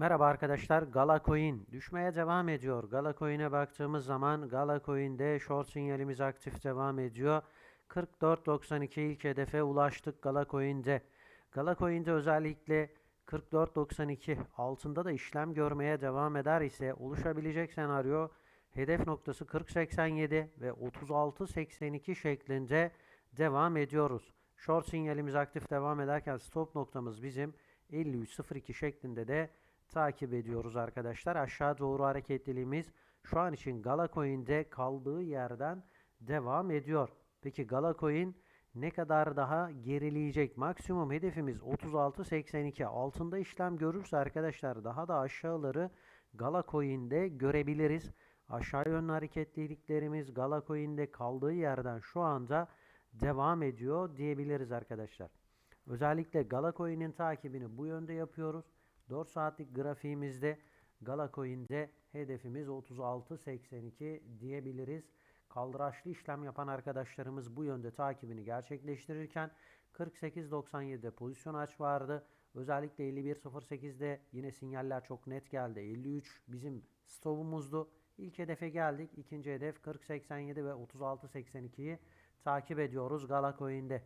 Merhaba arkadaşlar. Gala Coin düşmeye devam ediyor. Gala Coin'e baktığımız zaman Gala Coin'de short sinyalimiz aktif devam ediyor. 44.92 ilk hedefe ulaştık Gala Coin'de. Gala Coin'de özellikle 44.92 altında da işlem görmeye devam eder ise oluşabilecek senaryo hedef noktası 40.87 ve 36.82 şeklinde devam ediyoruz. Short sinyalimiz aktif devam ederken stop noktamız bizim 53.02 şeklinde de takip ediyoruz arkadaşlar. Aşağı doğru hareketliliğimiz şu an için Gala Coin'de kaldığı yerden devam ediyor. Peki Gala Coin ne kadar daha gerileyecek? Maksimum hedefimiz 36.82. Altında işlem görürse arkadaşlar daha da aşağıları Gala Coin'de görebiliriz. Aşağı yönlü hareketliliklerimiz Gala Coin'de kaldığı yerden şu anda devam ediyor diyebiliriz arkadaşlar. Özellikle Gala Coin'in takibini bu yönde yapıyoruz. 4 saatlik grafiğimizde Gala Coin'de hedefimiz 36.82 diyebiliriz. Kaldıraçlı işlem yapan arkadaşlarımız bu yönde takibini gerçekleştirirken 48.97'de pozisyon aç vardı. Özellikle 51.08'de yine sinyaller çok net geldi. 53 bizim stopumuzdu. İlk hedefe geldik. İkinci hedef 40.87 ve 36.82'yi takip ediyoruz Gala Coin'de.